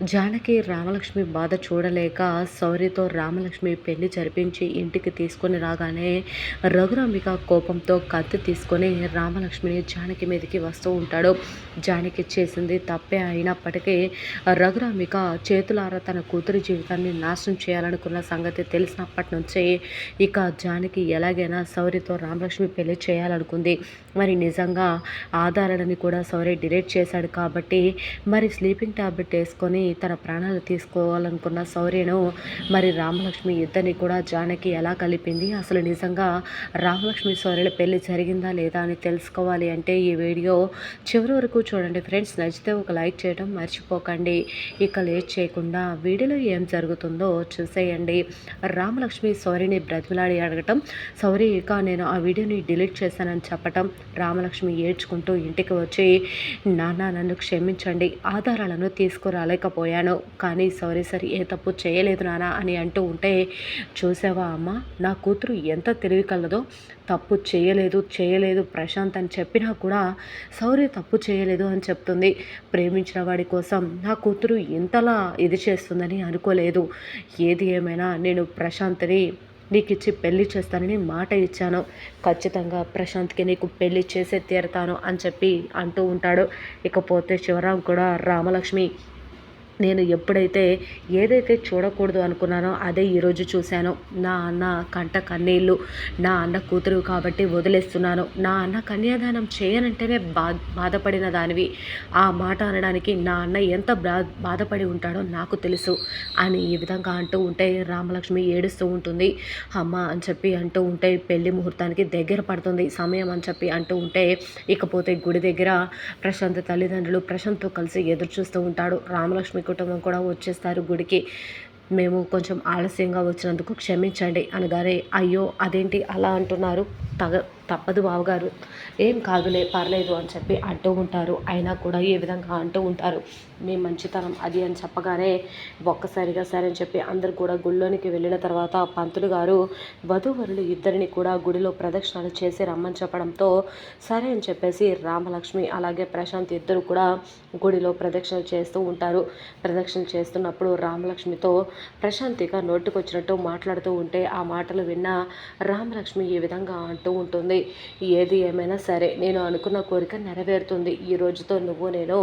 జానకి రామలక్ష్మి బాధ చూడలేక సౌర్యతో రామలక్ష్మి పెళ్ళి జరిపించి ఇంటికి తీసుకొని రాగానే రఘురామిక కోపంతో కత్తి తీసుకొని రామలక్ష్మిని జానకి మీదకి వస్తూ ఉంటాడు. జానకి చేసింది తప్పే అయినప్పటికీ రఘురామిక చేతులారా తన కూతురి జీవితాన్ని నాశనం చేయాలనుకున్న సంగతి తెలిసినప్పటి నుంచి ఇక జానకి ఎలాగైనా సౌర్యతో రామలక్ష్మి పెళ్ళి చేయాలనుకుంది. మరి నిజంగా ఆధారాలని కూడా సౌరి డిలీట్ చేశాడు కాబట్టి మరి స్లీపింగ్ టాబ్లెట్ వేసుకొని తన ప్రాణాలు తీసుకోవాలనుకున్న శౌర్యను మరి రామలక్ష్మి ఇద్దరిని కూడా జానకి ఎలా కలిపింది? అసలు నిజంగా రామలక్ష్మి శౌర్యుల పెళ్ళి జరిగిందా లేదా అని తెలుసుకోవాలి అంటే ఈ వీడియో చివరి వరకు చూడండి ఫ్రెండ్స్. నచ్చితే ఒక లైక్ చేయడం మర్చిపోకండి. ఇక లేట్ చేయకుండా వీడియోలో ఏం జరుగుతుందో చూసేయండి. రామలక్ష్మి శౌర్యని బ్రతిమలాడి అడగటం శౌర్య ఇక నేను ఆ వీడియోని డిలీట్ చేశానని చెప్పటం రామలక్ష్మి ఏడ్చుకుంటూ ఇంటికి వచ్చి నాన్న నన్ను క్షమించండి. ఆధారాలను తీసుకురాలేక పోయాను. కానీ సారీ సరే ఏ తప్పు చేయలేదు నానా అని అంటూ ఉంటే చూసావా అమ్మ నా కూతురు ఎంత తెలివి కలదో తప్పు చేయలేదు చేయలేదు ప్రశాంత్ అని చెప్పినా కూడా సౌర్య తప్పు చేయలేదు అని చెప్తుంది. ప్రేమించిన వాడి కోసం నా కూతురు ఇంతలా ఇది చేస్తుందని అనుకోలేదు. ఏది ఏమైనా నేను ప్రశాంత్ని నీకు ఇచ్చి పెళ్ళి చేస్తానని మాట ఇచ్చాను. ఖచ్చితంగా ప్రశాంత్కి నీకు పెళ్ళి చేసే తీరతాను అని చెప్పి అంటూ ఉంటాడు. ఇకపోతే శివరాం కూడా రామలక్ష్మి నేను ఎప్పుడైతే ఏదైతే చూడకూడదు అనుకున్నానో అదే ఈరోజు చూశాను. నా అన్న కంట కన్నీళ్ళు నా అన్న కూతురు కాబట్టి వదిలేస్తున్నాను. నా అన్న కన్యాదానం చేయనంటేనే బా బాధపడిన దానివి. ఆ మాట అనడానికి నా అన్న ఎంత బా బాధపడి ఉంటాడో నాకు తెలుసు అని ఈ విధంగా అంటూ ఉంటే రామలక్ష్మి ఏడుస్తూ ఉంటుంది. అమ్మ అని చెప్పి అంటూ ఉంటే పెళ్ళి ముహూర్తానికి దగ్గర పడుతుంది. సమయం అని చెప్పి అంటూ ఉంటే ఇకపోతే గుడి దగ్గర ప్రశాంత్ తల్లిదండ్రులు ప్రశాంత్తో కలిసి ఎదురు చూస్తూ ఉంటాడు. రామలక్ష్మి కుటుంబం కూడా వచ్చేస్తారు గుడికి. మేము కొంచెం ఆలస్యంగా వచ్చినందుకు క్షమించండి అనగానే అయ్యో అదేంటి అలా అంటున్నారు? తగ తప్పదు బావగారు. ఏం కాదులే పర్లేదు అని చెప్పి అంటూ ఉంటారు. అయినా కూడా ఏ విధంగా అంటూ ఉంటారు. మీ మంచితనం అది అని చెప్పగానే ఒక్కసారిగా సరే అని చెప్పి అందరు కూడా గుళ్ళోనికి వెళ్ళిన తర్వాత పంతులు గారు వధూవరులు ఇద్దరిని కూడా గుడిలో ప్రదక్షిణాలు చేసి రమ్మని చెప్పడంతో సరే అని చెప్పేసి రామలక్ష్మి అలాగే ప్రశాంత్ ఇద్దరు కూడా గుడిలో ప్రదక్షిణలు చేస్తూ ఉంటారు. ప్రదక్షిణ చేస్తున్నప్పుడు రామలక్ష్మితో ప్రశాంతిగా నోటుకొచ్చినట్టు మాట్లాడుతూ ఉంటే ఆ మాటలు విన్న రామలక్ష్మి ఈ విధంగా అంటూ ఉంటుంది. ఏది ఏమైనా సరే నేను అనుకున్న కోరిక నెరవేరుతుంది. ఈ రోజుతో నువ్వు నేను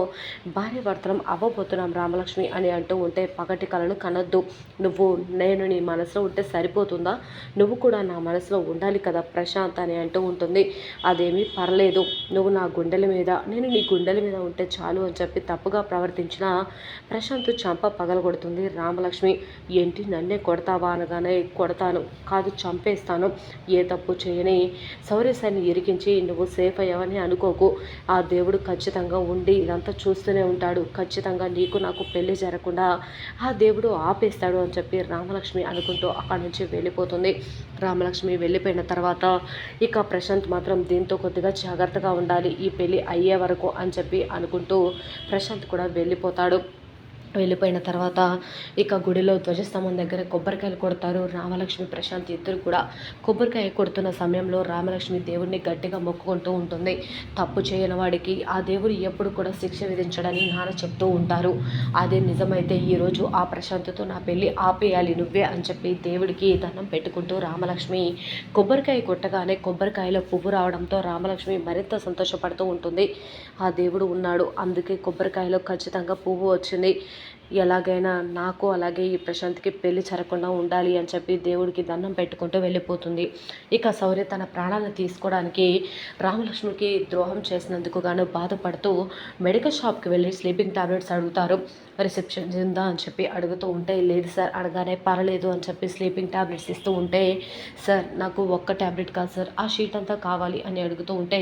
భార్య భర్తలం అవ్వబోతున్నాం రామలక్ష్మి అని అంటూ ఉంటే పగటి కళను కనొద్దు. నువ్వు నేను నీ మనసులో ఉంటే సరిపోతుందా? నువ్వు కూడా నా మనసులో ఉండాలి కదా ప్రశాంత్ అని అంటూ ఉంటుంది. అదేమీ పర్లేదు. నువ్వు నా గుండెల మీద నేను నీ గుండెల మీద ఉంటే చాలు అని చెప్పి తప్పుగా ప్రవర్తించిన ప్రశాంత్ చంప పగలగొడుతుంది రామలక్ష్మి. ఏంటి నన్నే కొడతావా అనగానే కొడతాను. కాదు చంపేస్తాను. ఏ తప్పు చేయని సౌర్యసాన్ని ఇరికించి నువ్వు సేఫ్ అయ్యావని అనుకోకు. ఆ దేవుడు ఖచ్చితంగా ఉండి ఇదంతా చూస్తూనే ఉంటాడు. ఖచ్చితంగా నీకు నాకు పెళ్ళి జరగకుండా ఆ దేవుడు ఆపేస్తాడు అని చెప్పి రామలక్ష్మి అనుకుంటూ అక్కడి నుంచి వెళ్ళిపోతుంది. రామలక్ష్మి వెళ్ళిపోయిన తర్వాత ఇక ప్రశాంత్ మాత్రం దీంతో కొద్దిగా జాగ్రత్తగా ఉండాలి. ఈ పెళ్ళి అయ్యే వరకు అని చెప్పి అనుకుంటూ ప్రశాంత్ కూడా వెళ్ళిపోతాడు. వెళ్ళిపోయిన తర్వాత ఇక గుడిలో ధ్వజస్తంభం దగ్గర కొబ్బరికాయలు కొడతారు. రామలక్ష్మి ప్రశాంత్ ఇద్దరు కూడా కొబ్బరికాయ కొడుతున్న సమయంలో రామలక్ష్మి దేవుడిని గట్టిగా మొక్కుకుంటూ ఉంటుంది. తప్పు చేయని వాడికి ఆ దేవుడు ఎప్పుడు కూడా శిక్ష విధించడని నాన్న చెప్తూ ఉంటారు. అదే నిజమైతే ఈరోజు ఆ ప్రశాంత్తో నా పెళ్ళి ఆపేయాలి నువ్వే అని చెప్పి దేవుడికి దండం పెట్టుకుంటూ రామలక్ష్మి కొబ్బరికాయ కొట్టగానే కొబ్బరికాయలో పువ్వు రావడంతో రామలక్ష్మి మరింత సంతోషపడుతూ ఉంటుంది. ఆ దేవుడు ఉన్నాడు. అందుకే కొబ్బరికాయలో ఖచ్చితంగా పువ్వు వచ్చింది. ఎలాగైనా నాకు అలాగే ఈ ప్రశాంత్కి పెళ్ళి జరగకుండా ఉండాలి అని చెప్పి దేవుడికి దండం పెట్టుకుంటూ వెళ్ళిపోతుంది. ఇక శౌర్య తన ప్రాణాలను తీసుకోవడానికి రామలక్ష్మికి ద్రోహం చేసినందుకు గాను బాధపడుతూ మెడికల్ షాప్కి వెళ్ళి స్లీపింగ్ టాబ్లెట్స్ అడుగుతారు. రిసెప్షన్ ఉందా అని చెప్పి అడుగుతూ ఉంటే లేదు సార్ అడగానే పర్లేదు అని చెప్పి స్లీపింగ్ టాబ్లెట్స్ ఇస్తూ ఉంటే సార్ నాకు ఒక్క టాబ్లెట్ కాదు సార్ ఆ షీట్ అంతా కావాలి అని అడుగుతూ ఉంటే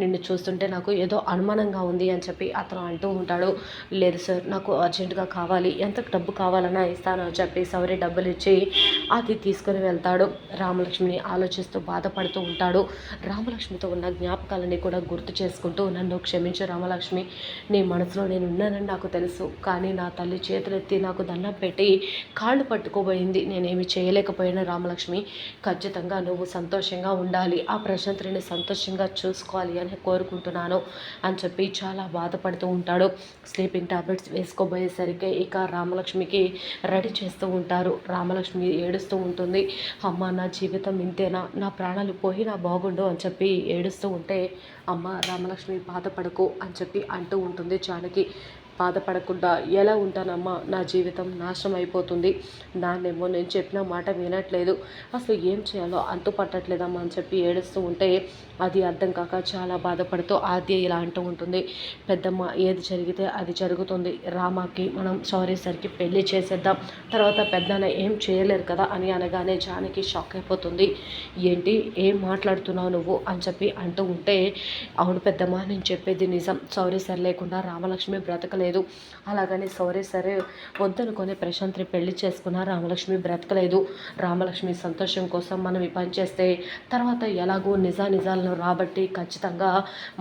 నిన్ను చూస్తుంటే నాకు ఏదో అనుమానంగా ఉంది అని చెప్పి అతను అంటూ ఉంటాడు. లేదు సార్ నాకు అర్జెంటుగా కావాలి కావాలి ఎంత డబ్బు కావాలన్నా ఇస్తాను అని చెప్పి సౌరి డబ్బులు ఇచ్చి అది తీసుకుని వెళ్తాడు. రామలక్ష్మిని ఆలోచిస్తూ బాధపడుతూ ఉంటాడు. రామలక్ష్మితో ఉన్న జ్ఞాపకాలని కూడా గుర్తు చేసుకుంటూ నన్ను క్షమించు రామలక్ష్మి నీ మనసులో నేను ఉన్నానని నాకు తెలుసు కానీ నా తల్లి చేతులెత్తి నాకు దండం పెట్టి కాళ్ళు పట్టుకోబోయింది. నేనేమి చేయలేకపోయాను రామలక్ష్మి. ఖచ్చితంగా నువ్వు సంతోషంగా ఉండాలి. ఆ ప్రశాంతిని సంతోషంగా చూసుకోవాలి అని కోరుకుంటున్నాను అని చెప్పి చాలా బాధపడుతూ ఉంటాడు. స్లీపింగ్ టాబ్లెట్స్ వేసుకోబోయేసరికి ఇక రామలక్ష్మికి రెడీ చేస్తూ ఉంటారు. రామలక్ష్మి ఏడుస్తూ ఉంటుంది. అమ్మ నా జీవితం ఇంతేనా? నా ప్రాణాలు పోయినా బాగుండు అని చెప్పి ఏడుస్తూ ఉంటే అమ్మ రామలక్ష్మి బాధపడకు అని చెప్పి అంటూ ఉంటుంది జానకి. బాధపడకుండా ఎలా ఉంటానమ్మా? నా జీవితం నాశనం అయిపోతుంది. నాన్నేమో నేను చెప్పిన మాట వినట్లేదు. అసలు ఏం చేయాలో అంతు పట్టట్లేదమ్మా అని చెప్పి ఏడుస్తూ ఉంటే అది అర్థం కాక చాలా బాధపడుతూ ఆద్య ఇలా అంటూ ఉంటుంది. పెద్దమ్మ ఏది జరిగితే అది జరుగుతుంది. రామాకి మనం సారీ సరికి పెళ్ళి చేసేద్దాం. తర్వాత పెద్దన ఏం చేయలేరు కదా అని అనగానే జానకి షాక్ అయిపోతుంది. ఏంటి? ఏం మాట్లాడుతున్నావు నువ్వు? అని చెప్పి అంటూ ఉంటే అవును పెద్దమ్మ నేను చెప్పేది నిజం. సారీ సరి లేకుండా రామలక్ష్మి బ్రతకలేదు అలాగని సారీ సరే వద్దనుకొని ప్రశాంత్ని పెళ్ళి చేసుకున్న రామలక్ష్మి బ్రతకలేదు. రామలక్ష్మి సంతోషం కోసం మనం ఈ పని చేస్తే తర్వాత ఎలాగో నిజానిజాలను రాబట్టి ఖచ్చితంగా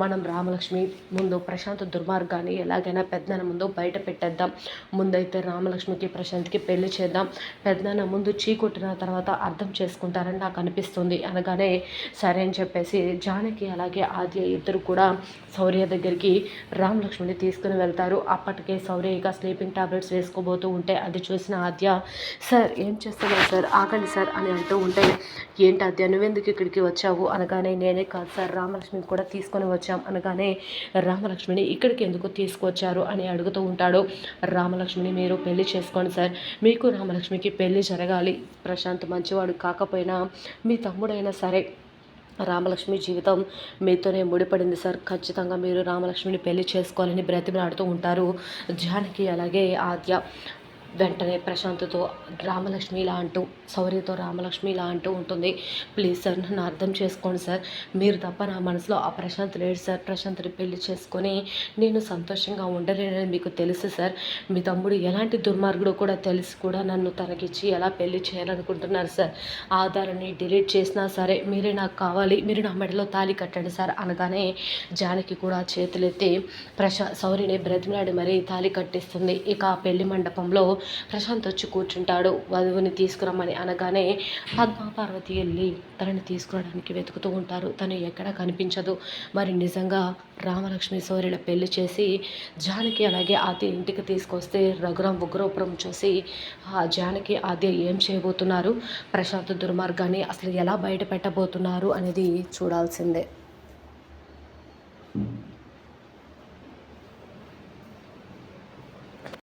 మనం రామలక్ష్మి ముందు ప్రశాంత్ దుర్మార్గాన్ని ఎలాగైనా పెద్దన ముందు బయట పెట్టేద్దాం. ముందైతే రామలక్ష్మికి ప్రశాంత్కి పెళ్ళి చేద్దాం. పెద్దన ముందు చీకొట్టిన తర్వాత అర్థం చేసుకుంటారని నాకు అనిపిస్తుంది. అనగానే సరే అని చెప్పేసి జానకి అలాగే ఆద్య ఇద్దరు కూడా శౌర్య దగ్గరికి రామలక్ష్మిని తీసుకుని వెళ్తారు. అప్పటికే శౌర్య ఇక స్లీపింగ్ టాబ్లెట్స్ వేసుకోబోతూ ఉంటే అది చూసిన ఆద్య సార్ ఏం చేస్తున్నావు సార్? ఆగండి సార్ అని అంటూ ఉంటే ఏంటి ఆద్య నువ్వెందుకు ఇక్కడికి వచ్చావు? అనగానే నేనే కాదు సార్ రామలక్ష్మిని కూడా తీసుకొని వచ్చాం. అనగానే రామలక్ష్మిని ఇక్కడికి ఎందుకు తీసుకొచ్చారు? అని అడుగుతూ ఉంటాడు. రామలక్ష్మిని మీరు పెళ్ళి చేసుకోండి సార్. మీకు రామలక్ష్మికి పెళ్ళి జరగాలి. ప్రశాంత్ మంచివాడు కాకపోయినా మీ తమ్ముడైనా సరే రామలక్ష్మి జీవితం మీతోనే ముడిపడింది సార్. ఖచ్చితంగా మీరు రామలక్ష్మిని పెళ్ళి చేసుకోవాలని బ్రతిమలాడుతూ ఉంటారు. జానకి అలాగే ఆద్య. వెంటనే ప్రశాంత్తో రామలక్ష్మి ఇలా అంటూ సౌర్యతో రామలక్ష్మి ఇలా అంటూ ఉంటుంది. ప్లీజ్ సార్ నన్ను అర్థం చేసుకోండి సార్. మీరు తప్ప నా మనసులో ఆ ప్రశాంత్ లేడు సార్. ప్రశాంత్ని పెళ్ళి చేసుకొని నేను సంతోషంగా ఉండలేనని మీకు తెలుసు సార్. మీ తమ్ముడు ఎలాంటి దుర్మార్గుడు కూడా తెలిసి కూడా నన్ను తనకిచ్చి ఎలా పెళ్ళి చేయాలనుకుంటున్నారు సార్. ఆధారాన్ని డిలీట్ చేసినా సరే మీరే నాకు కావాలి. మీరు నా మెడలో తాళి కట్టండి సార్ అనగానే జానకి కూడా చేతులెత్తి ప్రశా శౌర్యని బ్రతిమలాడి మరీ తాళి కట్టిస్తుంది. ఇక ఆ పెళ్ళి మండపంలో ప్రశాంత్ వచ్చి కూర్చుంటాడు. వధువుని తీసుకురమ్మని అనగానే పద్మ పార్వతి వెళ్ళి తనని తీసుకురావడానికి వెతుకుతూ ఉంటారు. తను ఎక్కడ కనిపించదు. మరి నిజంగా రామలక్ష్మి సూర్యుల పెళ్ళి చేసి జానకి అలాగే ఆది ఇంటికి తీసుకొస్తే రఘురాం ఉగ్రపురం చూసి ఆ జానకి ఆద్య ఏం చేయబోతున్నారు? ప్రశాంత్ దుర్మార్గాన్ని అసలు ఎలా బయట పెట్టబోతున్నారు అనేది చూడాల్సిందే.